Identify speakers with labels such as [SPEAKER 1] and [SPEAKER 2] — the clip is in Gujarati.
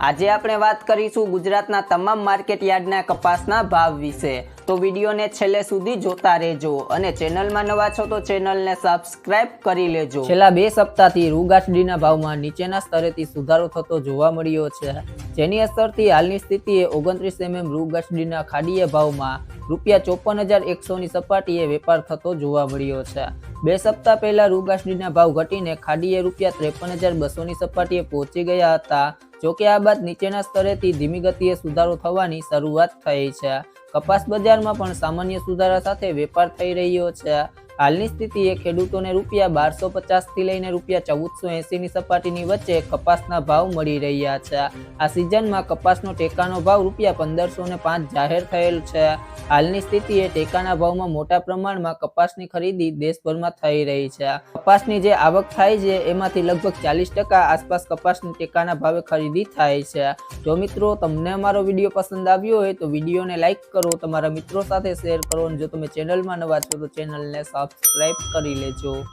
[SPEAKER 1] આજે આપણે વાત કરીશું ગુજરાતના તમામ માર્કેટ યાર્ડના કપાસના ભાવ વિશે. તો વિડીયોને છેલ્લે સુધી જોતા રહેજો અને ચેનલમાં નવા છો તો ચેનલને સબસ્ક્રાઇબ કરી લેજો. છેલ્લા બે સપ્તાહથી રૂગાસડીના ભાવમાં નીચેના સ્તરેથી સુધારો થતો જોવા મળ્યો છે. જેની અસરથી હાલની સ્થિતિએ ઓગણત્રીસ એમએમ રૂગાસડીના ખાડીય ભાવમાં રૂપિયા ચોપન હજાર એકસોની સપાટીએ વેપાર થતો જોવા મળ્યો છે. બે સપ્તાહ પહેલા રૂગાસડીના ભાવ ઘટીને ખાડીએ રૂપિયા ત્રેપન હજાર બસોની સપાટીએ પહોંચી ગયા હતા. જોકે આ બાદ નીચેના સ્તરેથી ધીમી ગતિએ સુધારો થવાની શરૂઆત થઈ છે. કપાસ બજારમાં પણ સામાન્ય સુધારા સાથે વેપાર થઈ રહ્યો છે. હાલની સ્થિતિએ ખેડૂતોને રૂપિયા બારસો પચાસથી લઈને રૂપિયા ચૌદસો એંસીની સપાટીની વચ્ચે કપાસના ભાવ મળી રહ્યા છે. આ સિઝનમાં કપાસનો ટેકાનો ભાવ રૂપિયા પંદરસો ને પાંચ જાહેર થયેલ છે. હાલની સ્થિતિએ ટેકાના ભાવમાં મોટા પ્રમાણમાં કપાસની ખરીદી દેશભરમાં થઈ રહી છે. કપાસની જે આવક થાય છે, એમાંથી લગભગ ચાલીસ ટકા આસપાસ કપાસની ટેકાના ભાવે ખરીદી થાય છે. જો મિત્રો તમને અમારો વીડિયો પસંદ આવ્યો હોય તો વિડીયોને લાઇક કરો, તમારા મિત્રો સાથે શેર કરો અને જો તમે ચેનલમાં નવા છો તો ચેનલને સબસ્ક્રાઇબ કરી લેજો.